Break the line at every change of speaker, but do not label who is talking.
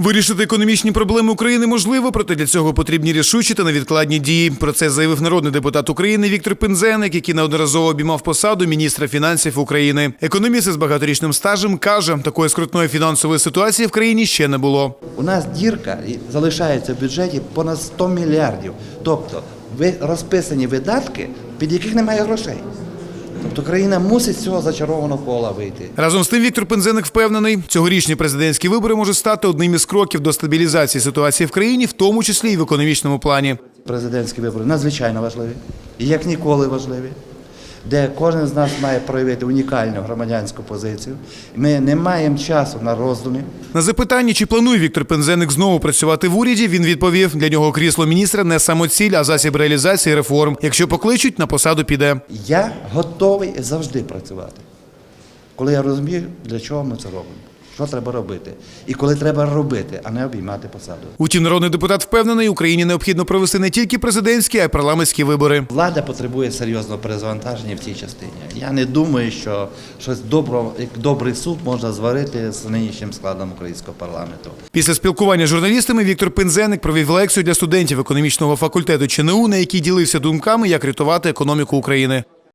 Вирішити економічні проблеми України можливо, проте для цього потрібні рішучі та невідкладні дії. Про це заявив народний депутат України Віктор Пинзеник, який неодноразово обіймав посаду міністра фінансів України. Економіст із багаторічним стажем каже, такої скрутної фінансової ситуації в країні ще не було.
У нас дірка залишається в бюджеті понад 100 мільярдів. Тобто ви розписані видатки, під яких немає грошей. Тобто країна мусить з цього зачарованого кола вийти.
Разом з тим, Віктор Пензеник впевнений, цьогорічні президентські вибори можуть стати одним із кроків до стабілізації ситуації в країні, в тому числі і в економічному плані.
Президентські вибори надзвичайно важливі, як ніколи важливі, де кожен з нас має проявити унікальну громадянську позицію. Ми не маємо часу на роздуми.
На запитання, чи планує Віктор Пензеник знову працювати в уряді, він відповів: для нього крісло міністра не самоціль, а засіб реалізації реформ. Якщо покличуть, на посаду піде.
Я готовий завжди працювати, коли я розумію, для чого ми це робимо, що треба робити, і коли треба робити, а не обіймати посаду.
Утім, народний депутат впевнений, Україні необхідно провести не тільки президентські, а й парламентські вибори.
Влада потребує серйозного перезавантаження в цій частині. Я не думаю, що щось добро, як добрий суп можна зварити з нинішнім складом українського парламенту.
Після спілкування з журналістами Віктор Пензеник провів лекцію для студентів економічного факультету ЧНУ, на якій ділився думками, як рятувати економіку України.